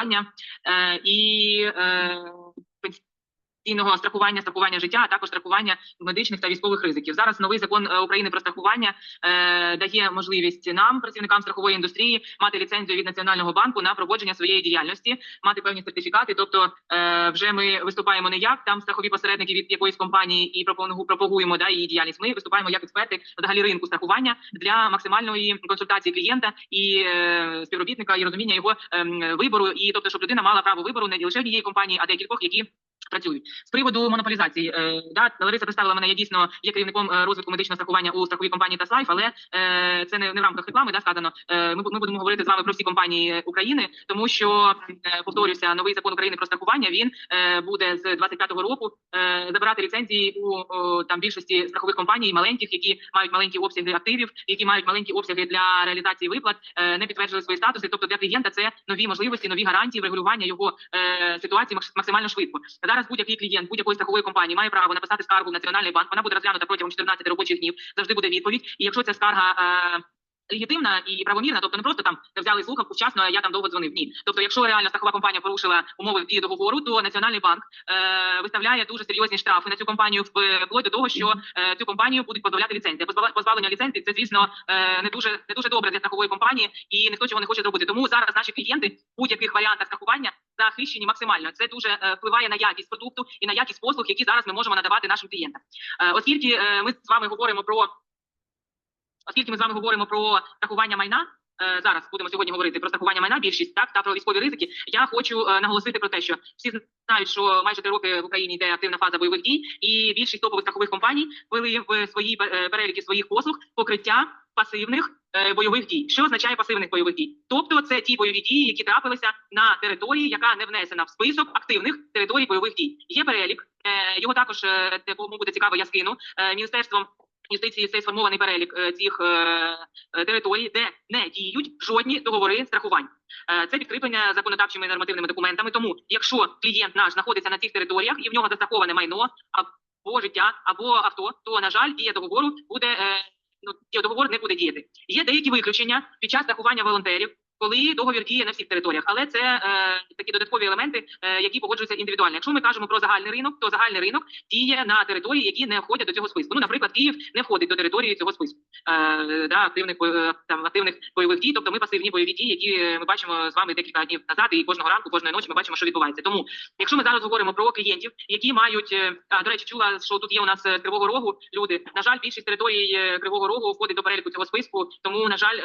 страхування е, і е, пенсійного страхування, страхування життя, а також страхування медичних та військових ризиків. Зараз новий закон е, України про страхування е, дає можливість нам, працівникам страхової індустрії, мати ліцензію від національного банку на проводження своєї діяльності, мати певні сертифікати. Тобто, е, вже ми виступаємо не як там страхові посередники від якоїсь компанії і пропагу- пропагуємо да її діяльність. Ми виступаємо як експерти взагалі ринку страхування для максимальної консультації клієнта і е, співробітника і розуміння його ем, вибору. І тобто, щоб людина мала право вибору не лише однієї компанії, а декількох, які працюють з приводу монополізації. Е, да, Лариса представила мене. Я дійсно є керівником е, розвитку медичного страхування у страховій компанії Таслайф, але е, це не, в рамках реклами. Да, сказано. Ми, ми будемо говорити з вами про всі компанії України, тому що повторюся, новий закон України про страхування він буде з 25-го року забирати ліцензії у там більшості страхових компаній, маленьких, які мають маленькі обсяги активів, які мають маленькі обсяги для реалізації виплат, не підтверджували свої статуси. Тобто для клієнта це нові можливості, нові гарантії врегулювання його ситуації максимально швидко. Зараз будь-який клієнт будь-якої страхової компанії має право написати скаргу в національний банк. Вона буде розглянута протягом 14 робочих днів. Завжди буде відповідь. І якщо ця скарга. Легітимна і правомірна, тобто не просто там взяли слухавку вчасно, а я там довго дзвонив. Ні, тобто, якщо реально страхова компанія порушила умови дії договору, то національний банк е, виставляє дуже серйозні штрафи на цю компанію вплоть до того, що е, цю компанію будуть позбавляти ліцензії. Позбав- Позбавлення ліцензії це, звісно, е, не дуже не дуже добре для страхової компанії, і ніхто цього не хоче зробити. Тому зараз наші клієнти в будь-яких варіантах страхування захищені максимально. Це дуже е, впливає на якість продукту і на якість послуг, які зараз ми можемо надавати нашим клієнтам. Е, оскільки е, ми з вами говоримо про оскільки ми з вами говоримо про страхування майна. е, Зараз будемо сьогодні говорити про страхування майна, більшість так та про військові ризики. Я хочу е, наголосити про те, що всі знають, що майже три роки в Україні йде активна фаза бойових дій, і більшість топових страхових компаній ввели в свої е, переліки своїх послуг покриття пасивних бойових дій. Що означає пасивних бойових дій? Тобто це ті бойові дії, які трапилися на території, яка не внесена в список активних територій бойових дій. Є перелік. Його також кому буде цікаво, я скину міністерством. Юстиції цей сформований перелік е, цих е, е, територій, де не діють жодні договори страхувань. Це підкріплення законодавчими нормативними документами. Тому, якщо клієнт наш знаходиться на цих територіях і в нього застраховане майно або життя, або авто, то на жаль, дія договору буде ну договор не буде діяти. Є деякі виключення під час страхування волонтерів. Коли договір діє на всіх територіях, але це е, такі додаткові елементи, е, які погоджуються індивідуально. Якщо ми кажемо про загальний ринок, то загальний ринок діє на території, які не входять до цього списку. Ну, наприклад, Київ не входить до території цього списку е, да, активних е, там активних бойових дій. Тобто ми пасивні бойові дії, які ми бачимо з вами декілька днів назад, і кожного ранку, кожної ночі ми бачимо, що відбувається. Тому, якщо ми зараз говоримо про клієнтів, які мають е, а, до речі, чула, що тут є у нас е, кривого рогу люди. На жаль, більшість територій е, кривого рогу входить до переліку цього списку, тому на жаль.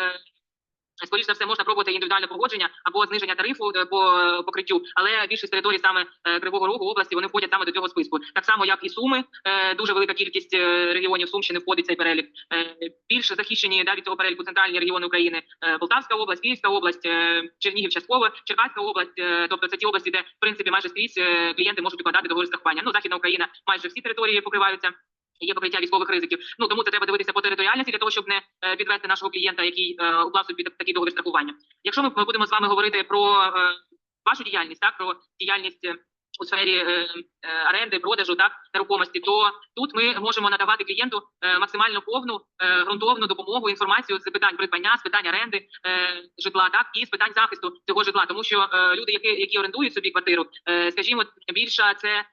Е, Скоріше за все можна пробувати індивідуальне погодження або зниження тарифу е, по е, покриттю, але більшість територій саме е, Кривого Рогу області вони входять саме до цього списку. Так само, як і Суми, дуже велика кількість регіонів Сумщини входить в цей перелік. Більше захищені да, від цього переліку центральні регіони України, Полтавська область, Київська область, Чернігів, частково, Черкаська область. Тобто це ті області, де в принципі майже скрізь клієнти можуть укладати договори страхування. Ну, Західна Україна, майже всі території покриваються. Є покриття військових ризиків. Ну тому це треба дивитися по територіальності для того, щоб не е, підвести нашого клієнта, який е, уклав собі такий договір страхування. Якщо ми, будемо з вами говорити про е, вашу діяльність, так про діяльність е, у сфері е, е, оренди, продажу так нерухомості, то тут ми можемо надавати клієнту е, максимально повну е, ґрунтовну допомогу, інформацію з питань придбання, з питань оренди е, житла, так і з питань захисту цього житла, тому що е, люди, які, які орендують собі квартиру, е, скажімо, більша це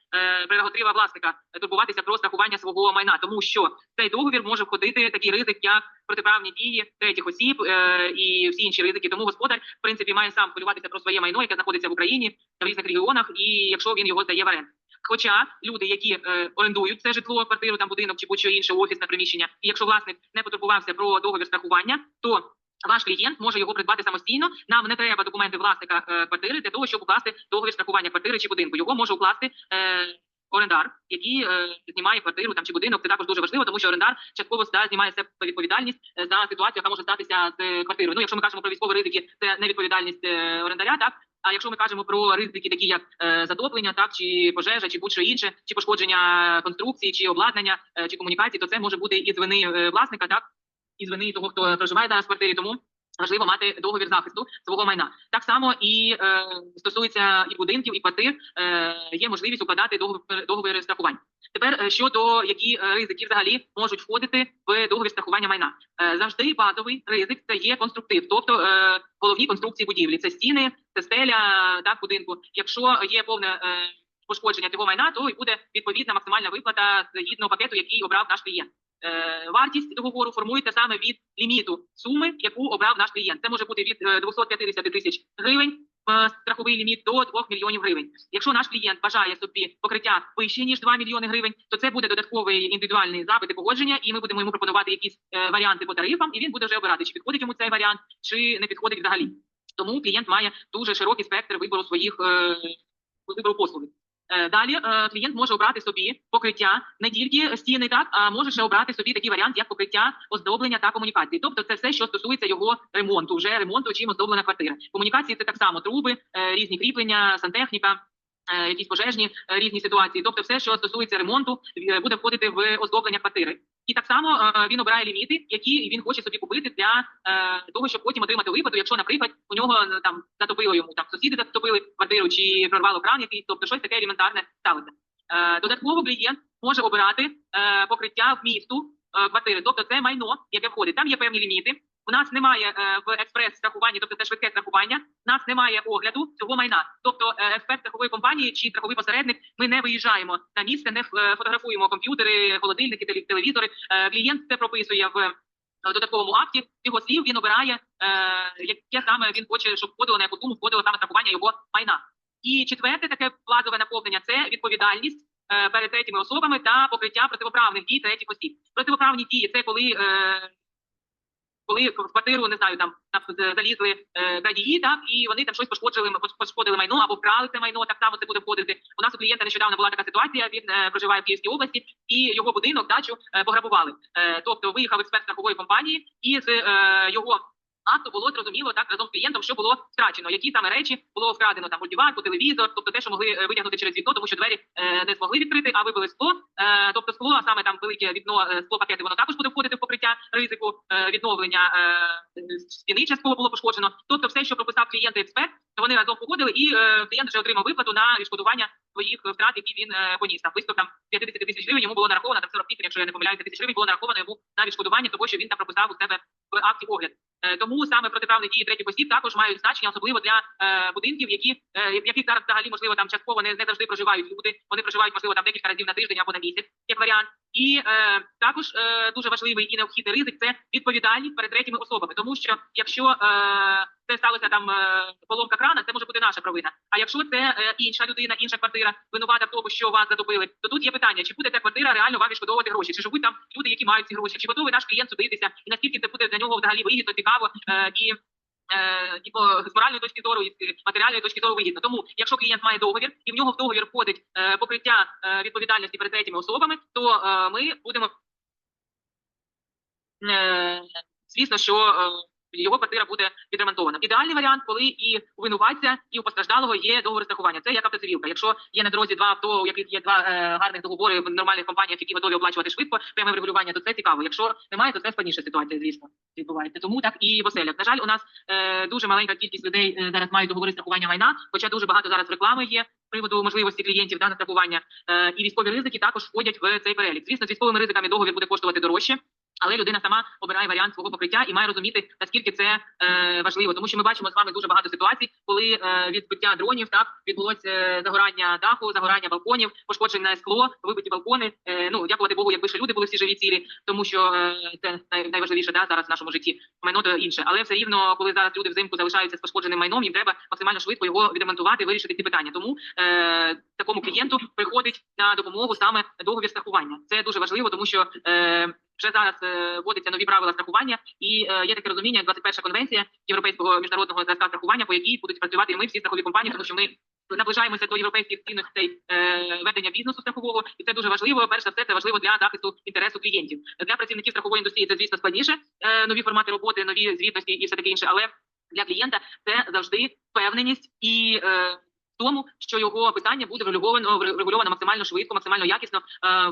прерогатива власника е, турбуватися про страхування свого майна, тому що цей договір може входити такий ризик, як протиправні дії третіх осіб е, і всі інші ризики. Тому господар в принципі має сам хвилюватися про своє майно, яке знаходиться в Україні в різних регіонах, і якщо він його здає в оренду. Хоча люди, які е, орендують це житло, квартиру, там будинок чи будь-що інше офісне приміщення, і якщо власник не потурбувався про договір страхування, то ваш клієнт може його придбати самостійно. Нам не треба документи власника е, квартири для того, щоб укласти договір страхування квартири чи будинку. Його може укласти. Е, Орендар, який е, знімає квартиру там чи будинок, це також дуже важливо, тому що орендар частково да, знімає себе відповідальність е, за ситуацію, яка може статися з е, квартирою. Ну, якщо ми кажемо про військові ризики, це не відповідальність орендаря, так а якщо ми кажемо про ризики, такі як е, затоплення, так чи пожежа, чи будь-що інше, чи пошкодження конструкції, чи обладнання, е, чи комунікації, то це може бути і з вини власника, так і з вини того, хто проживає зараз в квартирі. Тому Важливо мати договір захисту свого майна. Так само і е, стосується і будинків, і квартир. Е, є можливість укладати договір, договір страхування. Тепер е, щодо які е, ризики взагалі можуть входити в договір страхування майна. Е, завжди базовий ризик це є конструктив, тобто е, головні конструкції будівлі. Це стіни, це стеля так, будинку. Якщо є повне е, пошкодження цього майна, то і буде відповідна максимальна виплата згідно пакету, який обрав наш клієнт. Е, вартість договору формується саме від ліміту суми, яку обрав наш клієнт. Це може бути від е, 250 тисяч гривень. е, Страховий ліміт до 2 мільйонів гривень. Якщо наш клієнт бажає собі покриття вище ніж 2 мільйони гривень, то це буде додатковий індивідуальний запит і погодження, і ми будемо йому пропонувати якісь е, варіанти по тарифам, і він буде вже обирати, чи підходить йому цей варіант, чи не підходить взагалі. Тому клієнт має дуже широкий спектр вибору своїх е, вибору послуги. Е, Далі е, клієнт може обрати собі покриття не тільки стіни, так а може ще обрати собі такий варіант, як покриття оздоблення та комунікації. Тобто, це все, що стосується його ремонту, вже ремонту чим оздоблена квартира. Комунікації це так само труби, е, різні кріплення, сантехніка. Якісь пожежні різні ситуації, тобто все, що стосується ремонту, буде входити в оздоблення квартири. І так само е, він обирає ліміти, які він хоче собі купити для е, того, щоб потім отримати випаду. якщо, наприклад, у нього ну, там затопило йому там сусіди затопили квартиру чи прорвало кран, якийсь, тобто щось таке елементарне сталося. Е, додатково клієнт може обирати е, покриття в місту е, квартири, тобто це майно, яке входить. Там є певні ліміти. У нас немає е, в експрес страхуванні, тобто це швидке страхування. У нас немає огляду цього майна. Тобто е, експерт страхової компанії чи страховий посередник. Ми не виїжджаємо на місце, не е, фотографуємо комп'ютери, холодильники, телевізори. Клієнт це прописує в додатковому акті. Його слів він обирає, яке саме він хоче, щоб входило на яку суму входило саме страхування його майна. І четверте таке базове наповнення це відповідальність. Перед третіми особами та покриття противоправних дій третіх осіб. Противоправні дії це коли коли в квартиру не знаю, там там залізли е, крадії, так і вони там щось пошкодили, пош- пошкодили майно або вкрали це майно. Так само це буде входити. У нас у клієнта нещодавно була така ситуація. Він е, проживає в Київській області, і його будинок, дачу е, пограбували. Е, тобто виїхав експерт страхової компанії, і з е, його акту було зрозуміло так разом з клієнтом, що було втрачено, які саме речі було вкрадено там мультиварку, телевізор, тобто те, що могли е, витягнути через вікно, тому що двері е, не змогли відкрити, а вибили скло. Е, тобто скло, а саме там велике вікно, е, скло пакети, воно також буде входити в покриття ризику е, відновлення е, стіни частково було пошкоджено. Тобто, все, що прописав клієнт і експерт, то вони разом погодили, і е, клієнт вже отримав виплату на відшкодування своїх втрат, які він е, поніс. Там близько там 50 тисяч гривень йому було нараховано, там 48, якщо я не помиляюся, тисяч гривень було нараховано йому на відшкодування того, що він там прописав у себе в акті огляд. Е, Тому саме протиправні дії третіх осіб також мають значення, особливо для е, будинків, які е, в яких зараз взагалі можливо там частково не, не завжди проживають люди. Вони проживають можливо там декілька разів на тиждень або на місяць, як варіант. І е, також е, дуже важливий і необхідний ризик це відповідальність перед третіми особами, тому що якщо е, це сталося там е, поломка крана, це може бути наша провина. А якщо це е, інша людина, інша квартира винувата в тому, що вас затопили, то тут є питання: чи буде ця квартира реально вам відшкодовувати гроші, чи живуть там люди, які мають ці гроші, чи готовий наш клієнт судитися, і наскільки це буде для нього взагалі вигідно, цікаво е, і. по- з моральної точки зору, і з матеріальної точки зору вигідно. Тому, якщо клієнт має договір і в нього в договір входить покриття відповідальності перед третіми особами, то ми будемо звісно, що його квартира буде відремонтована. Ідеальний варіант, коли і у винуватця, і у постраждалого є договір страхування. Це як автоцивілка. Якщо є на дорозі два авто, у яких є два е, гарних договори в нормальних компаніях, які готові оплачувати швидко пряме врегулювання, то це цікаво. Якщо немає, то це складніша ситуація, звісно, відбувається. Тому так і в оселях. На жаль, у нас е, дуже маленька кількість людей е, зараз мають договори страхування майна, хоча дуже багато зараз реклами є приводу можливості клієнтів да, на страхування. Е, і військові ризики також входять в цей перелік. Звісно, з військовими ризиками договір буде коштувати дорожче. Але людина сама обирає варіант свого покриття і має розуміти, наскільки це е, важливо, тому що ми бачимо з вами дуже багато ситуацій, коли е, від збиття дронів так відбулося е, загорання даху, загорання балконів, пошкоджене скло, вибиті балкони. Е, ну дякувати Богу, якби ще люди були всі живі цілі, тому що е, це най, найважливіше да, зараз в нашому житті. Майно то інше, але все рівно, коли зараз люди взимку залишаються з пошкодженим майном, їм треба максимально швидко його відремонтувати, вирішити ці питання. Тому е, такому клієнту приходить на допомогу саме договір страхування. Це дуже важливо, тому що е, вже зараз е, вводяться нові правила страхування, і е, є таке розуміння, як 21 конвенція європейського міжнародного зразка страхування, по якій будуть працювати і ми всі страхові компанії, тому що ми наближаємося до європейських цінностей е, ведення бізнесу страхового, і це дуже важливо. Перш за все, це важливо для захисту інтересу клієнтів. Для працівників страхової індустрії це звісно складніше. Нові формати роботи, нові звітності і все таке інше. Але для клієнта це завжди впевненість і. Е, тому, що його питання буде врегульовано врегульовано максимально швидко, максимально якісно е,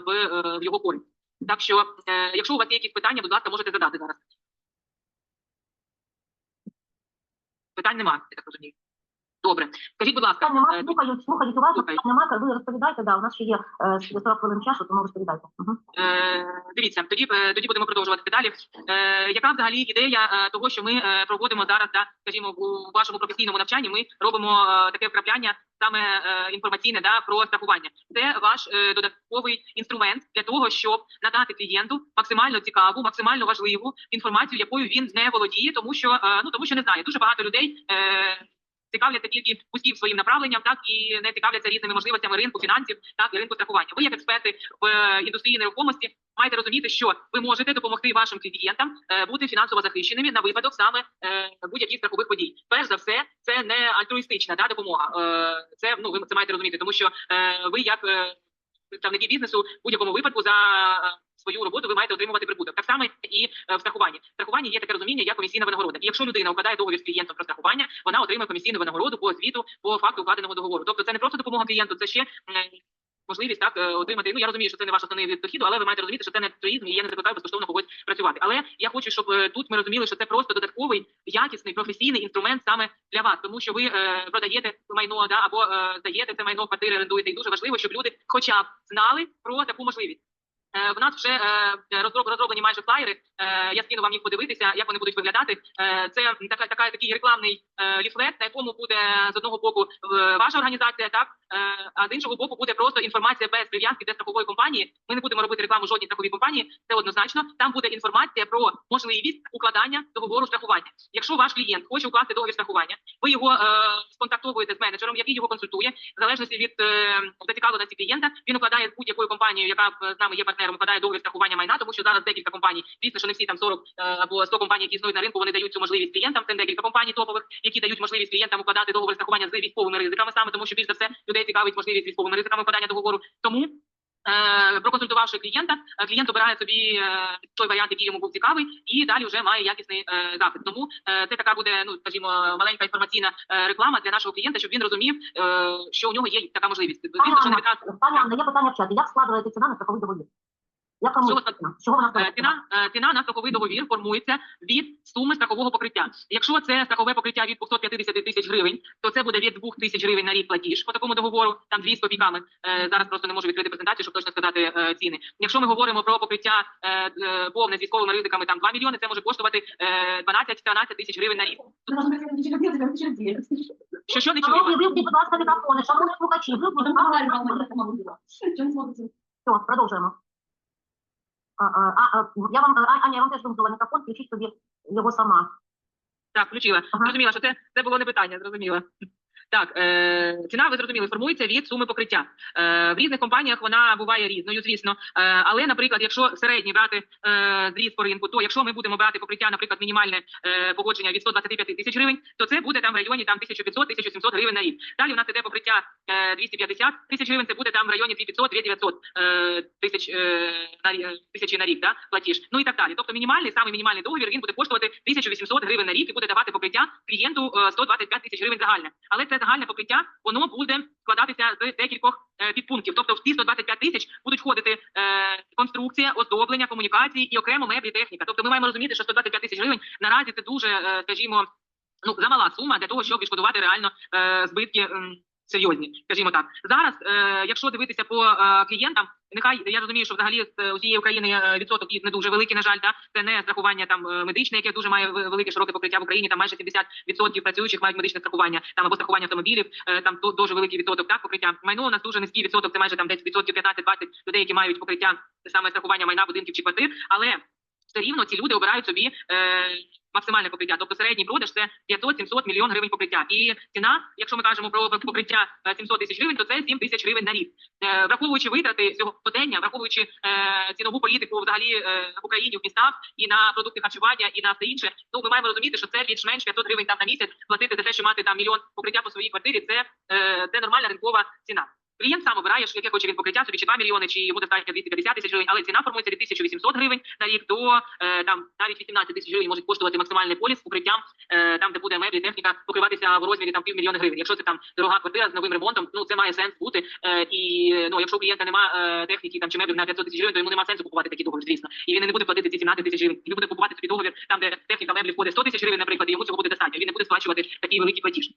в, е, в його користь. Так що, е, якщо у вас є якісь питання, будь ласка, можете задати зараз. Питань немає, я так розумію. Добре. Скажіть, будь ласка, Питань нема, е, слухають, слухають уважно, слухаю. питань ви розповідайте, да, у нас ще є е, 40 хвилин часу, тому розповідайте. Угу. Е, дивіться, тоді е, тоді будемо продовжувати далі. Е, яка взагалі ідея е, того, що ми е, проводимо зараз, да, скажімо, у вашому професійному навчанні? Ми робимо е, таке вкрапляння саме е, інформаційне да про страхування. Це ваш е, додатковий інструмент для того, щоб надати клієнту максимально цікаву, максимально важливу інформацію, якою він не володіє, тому що е, ну тому що не знає. Дуже багато людей. Цікавляться тільки вузьким своїм направленням, так і не цікавляться різними можливостями ринку фінансів, так і ринку страхування. Ви, як експерти в е, індустрії нерухомості, маєте розуміти, що ви можете допомогти вашим клієнтам е, бути фінансово захищеними на випадок саме е, будь-яких страхових подій. Перш за все, це не альтруїстична да, допомога. Це ну ви це маєте розуміти, тому що ви як представники бізнесу в будь-якому випадку за е, свою роботу ви маєте отримувати прибуток. Так само і е, в страхуванні. В страхуванні є таке розуміння, як комісійна винагорода. І якщо людина укладає договір з клієнтом про страхування, вона отримує комісійну винагороду по звіту по факту укладеного договору. Тобто це не просто допомога клієнту, це ще. Можливість так е, отримати. Ну я розумію, що це не ваш основний від дохіду, але ви маєте розуміти, що це не альтруїзм, і я не закликаю безкоштовно когось працювати. Але я хочу, щоб е, тут ми розуміли, що це просто додатковий якісний професійний інструмент саме для вас, тому що ви е, продаєте майно да або е, здаєте це майно квартири, орендуєте. І дуже важливо, щоб люди хоча б знали про таку можливість. Е, В нас вже розроблені майже флаєри. Я скину вам їх подивитися, як вони будуть виглядати. Це така, така такий рекламний ліфлет, на якому буде з одного боку ваша організація, так а з іншого боку буде просто інформація без прив'язки до страхової компанії. Ми не будемо робити рекламу жодній страховій компанії. Це однозначно. Там буде інформація про можливість укладання договору страхування. Якщо ваш клієнт хоче укласти договір страхування, ви його е, сконтактовуєте з менеджером, який його консультує, в залежності від е, зацікавленості клієнта. Він укладає з будь-якою компанією, яка е, з нами є партнером, укладає договір страхування майна, тому що зараз декілька компаній, звісно, що не всі там 40 е, або 100 компаній, які існують на ринку, вони дають цю можливість клієнтам. Це декілька компаній топових, які дають можливість клієнтам укладати договір страхування з військовими ризиками, саме тому що більш за все людей цікавить можливість військовими ризиками укладання договору. Тому Е, проконсультувавши клієнта, е, клієнт обирає собі е, той варіант, який йому був цікавий, і далі вже має якісний е, запит. Тому е, це така буде, ну скажімо, маленька інформаційна е, реклама для нашого клієнта, щоб він розумів, е, що у нього є така можливість. Звісно, що не відразу Пані Анна, є питання в чаті. Як складається ціна на страховий договір? Як Чого формується ціна? Вона. Ціна, ціна на страховий договір формується від суми страхового покриття. Якщо це страхове покриття від 250 тисяч гривень, то це буде від 2 тисяч гривень на рік платіж по такому договору, там 2 з копійками. Е, Зараз просто не можу відкрити презентацію, щоб точно сказати е, ціни. Якщо ми говоримо про покриття е, повне з військовими ризиками, там 2 мільйони, це може коштувати е, 12-13 тисяч гривень на рік. Що що не вас? вимкніть, будь ласка, мікрофони. Шановні слухачі, вимкніть. Все, продовжуємо. А, а, а, я вам, а, Аня, я вам теж вимкнула мікрофон, включіть собі його сама. Так, включила. Ага. Зрозуміла, що це, це було не питання, зрозуміла. Так, е, ціна, ви зрозуміли, формується від суми покриття. Е, в різних компаніях вона буває різною, звісно. Е, але, наприклад, якщо середній брати е, зріз по ринку, то якщо ми будемо брати покриття, наприклад, мінімальне е, погодження від 125 тисяч гривень, то це буде там в районі там 1500-1700 гривень на рік. Далі у нас іде покриття е, 250 тисяч гривень, це буде там в районі 2500-2900 е, тисяч е, на, рі- тисячі на рік, да, платіж. Ну і так далі. Тобто мінімальний, самий мінімальний договір, він буде коштувати 1800 гривень на рік і буде давати покриття клієнту е, 125 тисяч гривень загальне. Але це загальне покриття, воно буде складатися з декількох е, підпунктів. Тобто в ці 125 тисяч будуть входити е, конструкція, оздоблення, комунікації і окремо меблі, техніка. Тобто ми маємо розуміти, що 125 тисяч гривень наразі це дуже, е, скажімо, ну замала сума для того, щоб відшкодувати реально е, збитки. Серйозні, скажімо так, зараз, е, якщо дивитися по е, клієнтам, нехай я розумію, що взагалі з усієї України е, відсоток їх не дуже великий, на жаль, да? це не страхування там е, медичне, яке дуже має велике широке покриття в Україні. Там майже 70% працюючих мають медичне страхування, там або страхування автомобілів, е, там ду- дуже великий відсоток так покриття. Майно у нас дуже низький відсоток, це майже там десь відсотків 15-20 людей, які мають покриття саме страхування майна будинків чи квартир, але все рівно ці люди обирають собі е, максимальне покриття. Тобто середній продаж це 500-700 мільйон гривень покриття. І ціна, якщо ми кажемо про покриття е, 700 тисяч гривень, то це 7 тисяч гривень на рік. Е, враховуючи витрати сьогодення, враховуючи е, цінову політику взагалі е, в Україні в містах і на продукти харчування, і на все інше, ну ми маємо розуміти, що це більш-менш 500 гривень там на місяць платити за те, що мати там мільйон покриття по своїй квартирі. Це, е, це нормальна ринкова ціна. Клієнт сам обирає, яке хоче він покриття собі чи 2 мільйони, чи йому достатньо 250 тисяч гривень, але ціна формується від 1800 гривень на рік до е, там навіть 18 тисяч гривень може коштувати максимальний поліс з покриттям, е, там де буде меблі, техніка покриватися в розмірі там півмільйона гривень. Якщо це там дорога квартира з новим ремонтом, ну це має сенс бути. Е, і ну якщо у клієнта немає техніки там чи меблів на 500 тисяч гривень, то йому немає сенсу купувати такий договір, звісно. І він не буде платити ці 17 тисяч гривень. Він буде купувати собі договір там, де техніка меблі входить 100 тисяч гривень, наприклад, і йому цього буде достатньо. Він не буде сплачувати такий великий платіж.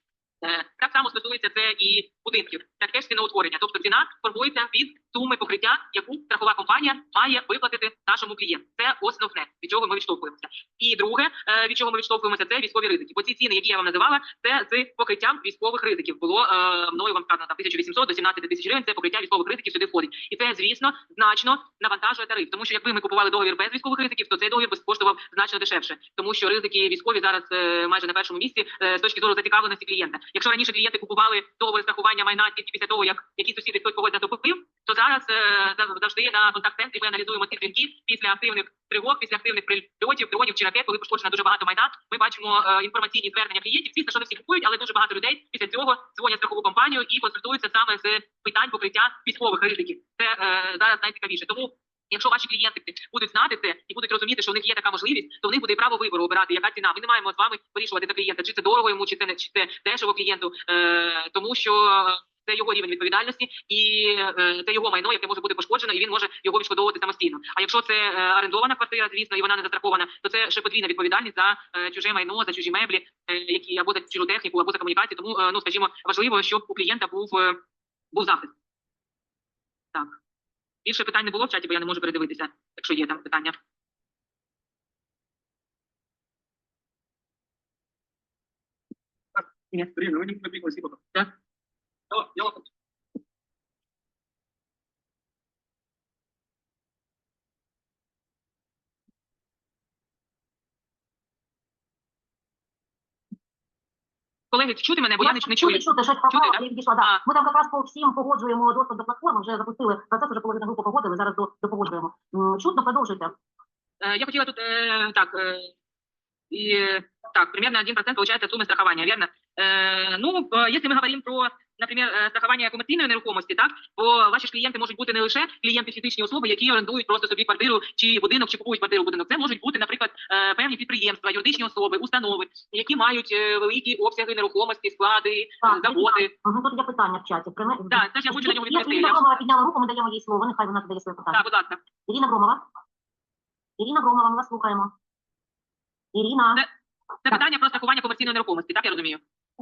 Е, Так само стосується це і будинків, так теж ціноутворення. Тобто ціна формується від суми покриття, яку страхова компанія має виплатити нашому клієнту. Це основне, від чого ми відштовхуємося. І друге, е, від чого ми відштовхуємося, це військові ризики. Бо ці ціни, які я вам називала, це з покриттям військових ризиків. Було е, мною вам сказано там 1800 до 17 тисяч гривень. Це покриття військових ризиків сюди входить. І це, звісно, значно навантажує тариф. Тому що якби ми купували договір без військових ризиків, то цей договір би коштував значно дешевше, тому що ризики військові зараз майже на першому місці з точки зору зацікавленості клієнта. Якщо раніше клієнти купували договір страхування майна тільки після того, як які сусіди хтось когось затопив, то зараз е, зав- завжди на контакт-центрі ми аналізуємо ці дзвінки після активних тривог, після активних прильотів, дронів чи ракет, коли пошкоджено дуже багато майна. Ми бачимо е, інформаційні звернення клієнтів. Звісно, що не всі купують, але дуже багато людей після цього дзвонять страхову компанію і консультуються саме з питань покриття військових ризиків. Це е, зараз найцікавіше. Тому Якщо ваші клієнти будуть знати це і будуть розуміти, що в них є така можливість, то в них буде і право вибору обирати, яка ціна. Ми не маємо з вами вирішувати за клієнта, чи це дорого йому, чи це не чи це дешево клієнту, е, тому що це його рівень відповідальності і е, це його майно, яке може бути пошкоджено, і він може його відшкодовувати самостійно. А якщо це е, орендована квартира, звісно, і вона не застрахована, то це ще подвійна відповідальність за е, чуже майно, за чужі меблі, е, які або за чужу техніку, або за комунікації. Тому е, ну скажімо, важливо, щоб у клієнта був е, був захист. Так. Більше питань не було в чаті, бо я не можу передивитися, якщо є там питання. Нет, время, ви не побегли, Так. Да. Дело- Колеги, чути мене, бо я не, не чую. Чути, чути, щось пропало, да? я відійшла. Да. А. Ми там якраз по всім погоджуємо доступ до платформи, вже запустили процес, вже половина групи погодили, зараз до, допогоджуємо. М, Чутно, продовжуйте. Э, Я хотела тут, э, так, э, и, так, примерно 1% получается от суммы страхования, верно? Э, ну, э, если мы говорим про, наприклад, э, страхування комерційної нерухомості, так, бо ваші ж клієнти можуть бути не лише клієнти фізичні особи, які орендують просто собі квартиру чи будинок, чи купують квартиру будинок. Це можуть бути, наприклад, е, певні підприємства, юридичні особи, установи, які мають е, великі обсяги нерухомості, склади, Так, е, заводи. Ага, тут є питання в чаті. Приме... Так, теж я хочу на нього відповісти. Ірина Громова підняла руку, ми даємо їй слово, нехай вона задає своє питання. Так, будь ласка. Ірина Громова. Ірина Громова, ми вас слухаємо. Ірина. Це- Це питання про страхування комерційної нерухомості, так я розумію?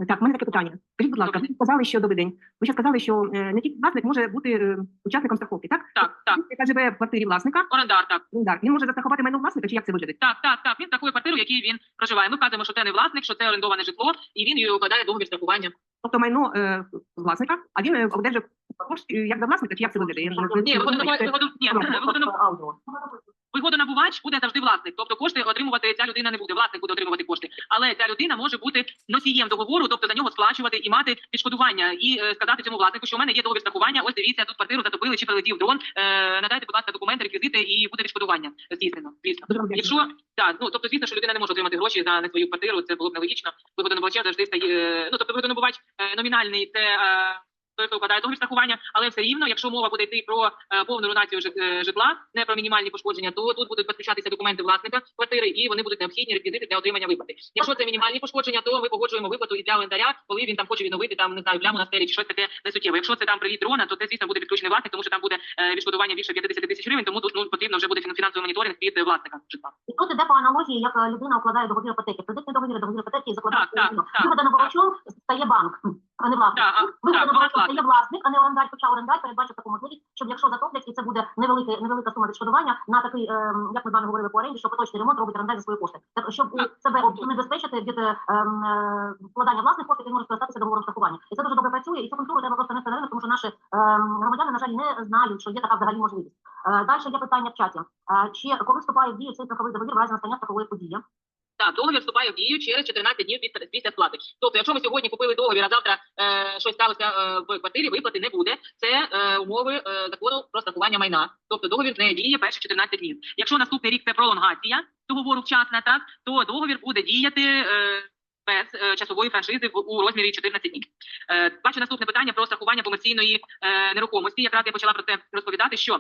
Так, в мене таке питання. Скажіть, будь ласка, ви сказали, що добрий день. Ви ще сказали, що е, не тільки власник може бути е, учасником страховки, так? Так, так. Яка живе в квартирі власника, Орендар, так. ну, так, він може застрахувати майно власника, чи як це виглядить? Так, так, так. Він страхує квартиру, в якій він проживає. Ми вказуємо, що це не власник, що це орендоване житло, і він її укладає договір страхування. Тобто майно е, власника, а він е, кошти е, як за власника, чи як це виглядає? Я не- Ні, вигоду, вигоду, ні, вигоду, Аудіо. Вигодонабувач буде завжди власник. Тобто кошти отримувати ця людина не буде. Власник буде отримувати кошти. Але ця людина може бути носієм договору, тобто за нього сплачувати і мати відшкодування, і е, сказати цьому власнику, що у мене є договір страхування. Ось дивіться, тут квартиру затопили чи прилетів дрон. Е, надайте, будь ласка, документи, реквізити, і буде відшкодування здійснено. Звісно. Якщо так, ну тобто, звісно, що людина не може отримати гроші за не свою квартиру, це було б нелогічно. Вигодонабувача завжди стає. Ну тобто, вигодонабувач е, номінальний це. Е, хто договір страхування, але все рівно, якщо мова буде йти про е, повну руйнацію жит- е, житла, не про мінімальні пошкодження, то тут будуть підключатися документи власника квартири, і вони будуть необхідні реквізити для отримання виплати. Якщо це мінімальні пошкодження, то ми погоджуємо виплату і для орендаря, коли він там хоче відновити там не знаю пляму на стелі чи щось таке несуттєве. Якщо це там приліт дрона, то це звісно буде підключений власник, тому що там буде е, відшкодування більше 50 тисяч гривень, тому тут ну потрібно вже буде фін- фінансовий моніторинг від власника житла. І тут іде по аналогії, як людина укладає договір іпотеки. Кредитний договір, договір іпотеки і закладає Так, так, так, Вигодонабувачом стає банк, а не власник. Так, так, Вигодонабувачом власник. а не орендар, хоча орендар передбачив таку можливість, щоб якщо затоплять, і це буде невелика, невелика сума відшкодування на такий, ем, як ми з вами говорили по оренді, що поточний ремонт робить орендар за свої кошти. Так, щоб у себе убезпечити від ем, е, вкладання власних коштів, він може скористатися договором страхування. І це дуже добре працює, і цю культуру треба просто нести на ринок, тому що наші ем, громадяни, на жаль, не знають, що є така взагалі можливість. Е, Далі є питання в чаті. Е, Чи коли вступає в дію цей страховий договір в разі настання страхової події? Так, договір вступає в дію через 14 днів після, сплати. Тобто, якщо ми сьогодні купили договір, а завтра е, щось сталося е, в квартирі, виплати не буде. Це е, умови е, закону про страхування майна. Тобто договір не діє перші 14 днів. Якщо наступний рік це пролонгація договору вчасна, так то договір буде діяти. Е, без е, часової франшизи в у розмірі 14 днів. Е, бачу наступне питання про страхування комерційної е, нерухомості. Якраз я почала про це розповідати, що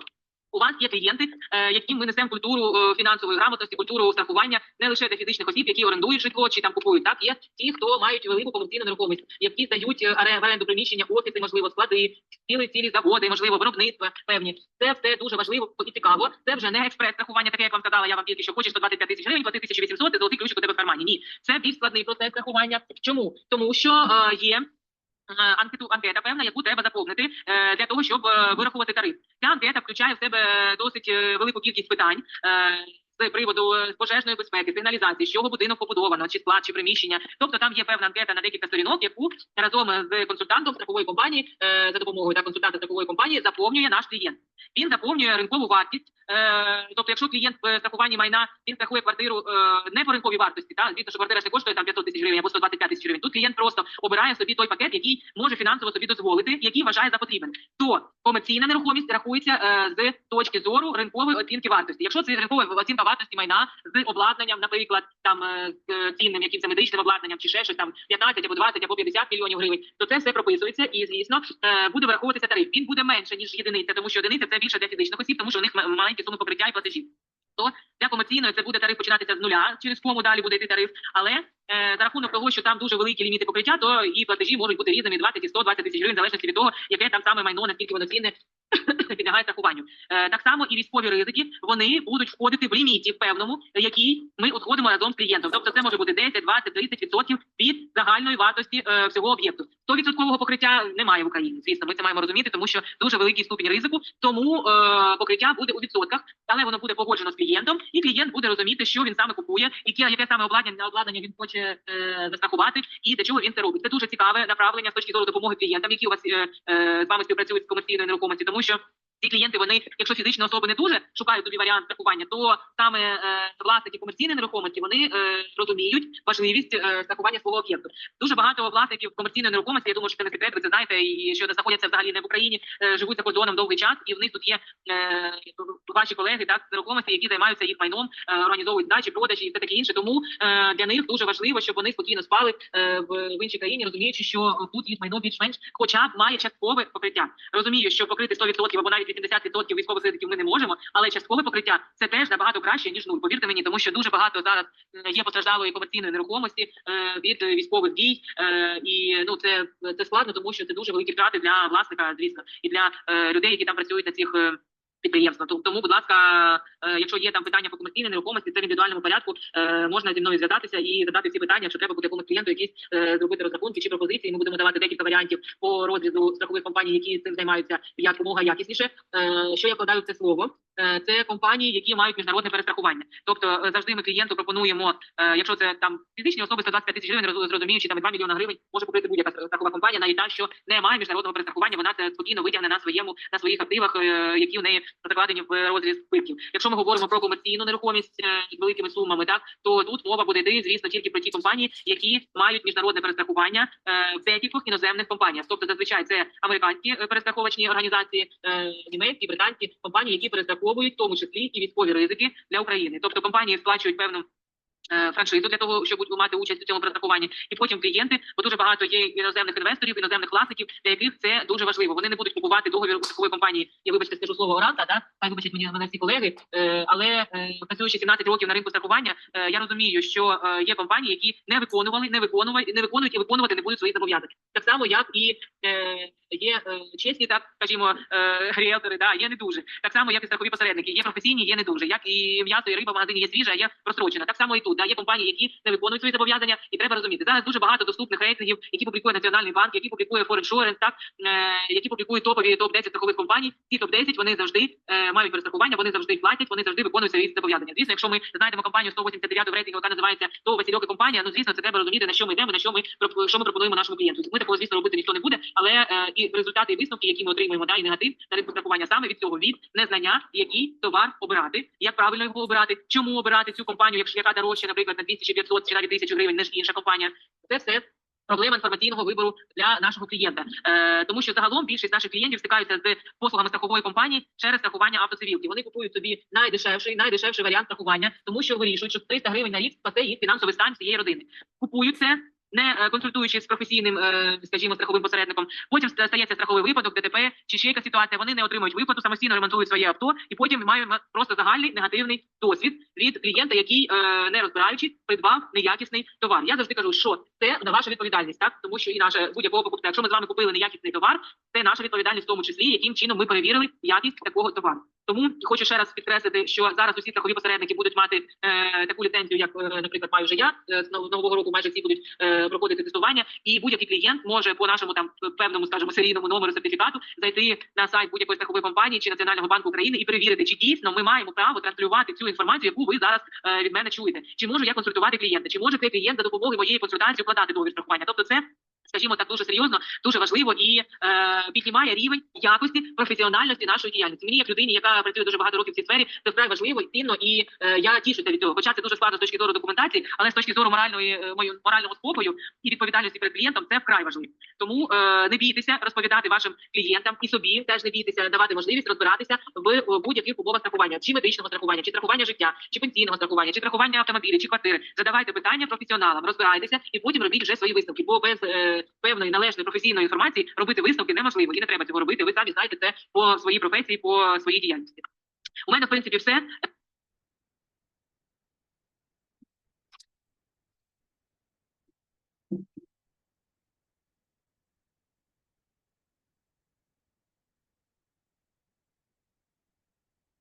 У вас є клієнти, е, яким ми несемо культуру е, фінансової грамотності, культуру страхування не лише для фізичних осіб, які орендують житло чи там купують. Так є ті, хто мають велику комерційну нерухомість, які здають е, оренду приміщення, офіси, можливо, склади, цілі цілі заводи, можливо, виробництва певні. Це все дуже важливо і цікаво. Це вже не експрес страхування, таке як вам сказала. Я вам тільки що хочеш 125 тисяч гривень, плати 1800, і золотий ключик у тебе в кармані. Ні, це більш складний процес страхування. Чому? Тому що е, є. Е, Анкету анкета певна, яку треба заповнити е, для того, щоб е, вирахувати тариф. Ця анкета включає в себе досить велику кількість питань. З приводу пожежної безпеки, сигналізації, з чого будинок побудовано, чи склад, чи приміщення. Тобто там є певна анкета на декілька сторінок, яку разом з консультантом страхової компанії за допомогою та консультанта страхової компанії заповнює наш клієнт. Він заповнює ринкову вартість. Е, тобто, якщо клієнт в страхуванні майна він страхує квартиру е, не по ринковій вартості, та звісно, що квартира не коштує там 500 тисяч гривень або 125 тисяч гривень. Тут клієнт просто обирає собі той пакет, який може фінансово собі дозволити, який вважає за потрібен. То комерційна нерухомість рахується е, з точки зору ринкової оцінки вартості. Якщо це ринкова оцінка вартості майна з обладнанням, наприклад, там е, з е, цінним якимось медичним обладнанням чи ще щось там 15 або 20 або 50 мільйонів гривень, то це все прописується і звісно е, буде враховуватися тариф. Він буде менше ніж єдиниця, тому що одиниця це більше для фізичних осіб, тому що у них м- маленькі суми покриття і платежів. То для комерційної це буде тариф починатися з нуля, через кому далі буде йти тариф, але е, за рахунок того, що там дуже великі ліміти покриття, то і платежі можуть бути різними 20 і 120 тисяч гривень, в залежності від того, яке там саме майно, наскільки воно цінне підлягає страхуванню. Е, так само і військові ризики вони будуть входити в ліміті певному, який ми узгодимо разом з клієнтом. Тобто це може бути 10, 20, 30 відсотків від загальної вартості е, всього об'єкту. 100% покриття немає в Україні. Звісно, ми це маємо розуміти, тому що дуже великий ступінь ризику. Тому е, покриття буде у відсотках, але воно буде погоджено з клієнтом, і клієнт буде розуміти, що він саме купує, яке, яке саме обладнання обладнання він хоче е, застрахувати, і для чого він це робить. Це дуже цікаве направлення з точки зору допомоги клієнтам, які у вас е, е, з вами співпрацюють з комерційною нерухомості, тому що. Ці клієнти, вони, якщо фізичні особи не дуже шукають собі варіант страхування, то саме е, власники комерційної нерухомості вони е, розуміють важливість е, страхування свого об'єкту. Дуже багато власників комерційної нерухомості, я думаю, що це не секрет, ви це знаєте, і що знаходяться взагалі не в Україні, е, живуть за кордоном довгий час, і в них тут є е, ваші колеги так з нерухомості, які займаються їх майном, е, організовують здачі, продажі і все таке інше. Тому е, для них дуже важливо, щоб вони спокійно спали е, в, в іншій країні, розуміючи, що тут їх майно більш-менш, хоча б має часткове покриття. Розумію, що покрити 100% або навіть 80% військових ризиків ми не можемо, але часткове покриття це теж набагато краще ніж нуль. Повірте мені, тому що дуже багато зараз е, є постраждалої комерційної нерухомості е, від військових дій, е, і ну це, це складно, тому що це дуже великі втрати для власника, звісно, і для людей, які там працюють на цих. Підприємства, Тому- будь ласка, е, якщо є там питання по комерційній нерухомості, це в індивідуальному порядку е, можна зі мною зв'язатися і задати всі питання, якщо треба буде якомусь клієнту якісь е, зробити розрахунки чи пропозиції. Ми будемо давати декілька варіантів по розрізу страхових компаній, які цим займаються якомога якісніше. Що я вкладаю в це слово? Це компанії, які мають міжнародне перестрахування. Тобто завжди ми клієнту пропонуємо, якщо це там фізичні особи 125 тисяч гривень, роз- зрозуміючи там і 2 мільйони гривень, може купити будь-яка страхова компанія, навіть та, що не має міжнародного перестрахування, вона це спокійно витягне на своєму на своїх активах, які в неї закладені в розріз збитків. Якщо ми говоримо про комерційну нерухомість е, з великими сумами, так то тут мова буде йти, звісно, тільки про ті компанії, які мають міжнародне перестрахування е, в декількох іноземних компаніях. Тобто, зазвичай це американські е, перестраховочні організації, е, німецькі, британські компанії, які перестраховують в тому числі і військові ризики для України. Тобто компанії сплачують певну. Е, Франшизу для того, щоб мати участь у цьому перестрахуванні, і потім клієнти, бо дуже багато є іноземних інвесторів, іноземних власників, для яких це дуже важливо. Вони не будуть купувати договір у страхової компанії. Я вибачте, скажу слово оранта, да хай вибачать мені мене всі колеги. Е, але е, працюючи 17 років на ринку страхування, е, я розумію, що е, є компанії, які не виконували, не виконували, не виконують і виконувати не будуть свої зобов'язання. Так само, як і е, є е, чесні, так скажімо, е, ріелтори, да є не дуже. Так само, як і страхові посередники, є професійні, є не дуже. Як і м'ясо і риба в магазині є свіжа, є просрочена. Так само і тут. Да, є компанії, які не виконують свої зобов'язання, і треба розуміти. Зараз дуже багато доступних рейтингів, які публікує Національний банк, які публікує Foreign Insurance, так е, які публікують топові топ 10 страхових компаній. Ці топ 10 вони завжди е, мають перестрахування, вони завжди платять, вони завжди виконують свої зобов'язання. Звісно, якщо ми знайдемо компанію 189 в рейтингу, яка називається то Васильоки компанія, ну звісно, це треба розуміти, на що ми йдемо, на що ми що ми пропонуємо нашому клієнту. Ми такого звісно робити ніхто не буде, але е, і результати і висновки, які ми отримуємо, да, і негатив на ринку страхування саме від цього від незнання, який товар обирати, як правильно його обирати, чому обирати цю компанію, якщо яка дорожча, наприклад, на 200 чи 500 чи навіть 1000 гривень, ніж інша компанія. Це все. Проблема інформаційного вибору для нашого клієнта, е, тому що загалом більшість наших клієнтів стикаються з послугами страхової компанії через страхування автоцивілки. Вони купують собі найдешевший, найдешевший варіант страхування, тому що вирішують, що 300 гривень на рік спасе їх фінансовий стан цієї родини. Купують це, не е, консультуючись з професійним, е, скажімо, страховим посередником. Потім стається страховий випадок, ДТП чи ще якась ситуація. Вони не отримують виплату, самостійно ремонтують своє авто, і потім маємо просто загальний негативний досвід від клієнта, який е, не розбираючи, придбав неякісний товар. Я завжди кажу, що це на ваша відповідальність, так тому що і наша будь-якого покупця. Якщо ми з вами купили неякісний товар, це наша відповідальність, в тому числі, яким чином ми перевірили якість такого товару. Тому хочу ще раз підкреслити, що зараз усі страхові посередники будуть мати е, таку ліцензію, як, е, наприклад, маю вже я. З нов- нового року майже всі будуть е, проходити тестування, і будь-який клієнт може по нашому там певному, скажімо, серійному номеру сертифікату зайти на сайт будь-якої страхової компанії чи Національного банку України і перевірити, чи дійсно ми маємо право транслювати цю інформацію, яку ви зараз е, від мене чуєте. Чи можу я консультувати клієнта? Чи може клієнт за допомогою моєї консультації вкладати договір страхування? Тобто, це. Скажімо так, дуже серйозно, дуже важливо і е, піднімає рівень якості професіональності нашої діяльності. Мені, як людині, яка працює дуже багато років в цій сфері, це вкрай важливо і цінно, і е, я тішуся від цього. Хоча це дуже складно з точки зору документації, але з точки зору моральної е, мою морального спокою і відповідальності перед клієнтом це вкрай важливо. Тому е, не бійтеся розповідати вашим клієнтам і собі теж не бійтеся давати можливість розбиратися в, в будь-яких умовах страхування, чи медичного страхування, чи страхування життя, чи пенсійного страхування, чи страхування автомобілів, чи квартири. Задавайте питання професіоналам, розбирайтеся і потім робіть вже свої висновки. Бо без е, певної належної професійної інформації робити висновки неможливо і не треба цього робити. Ви самі знаєте це по своїй професії, по своїй діяльності. У мене в принципі все.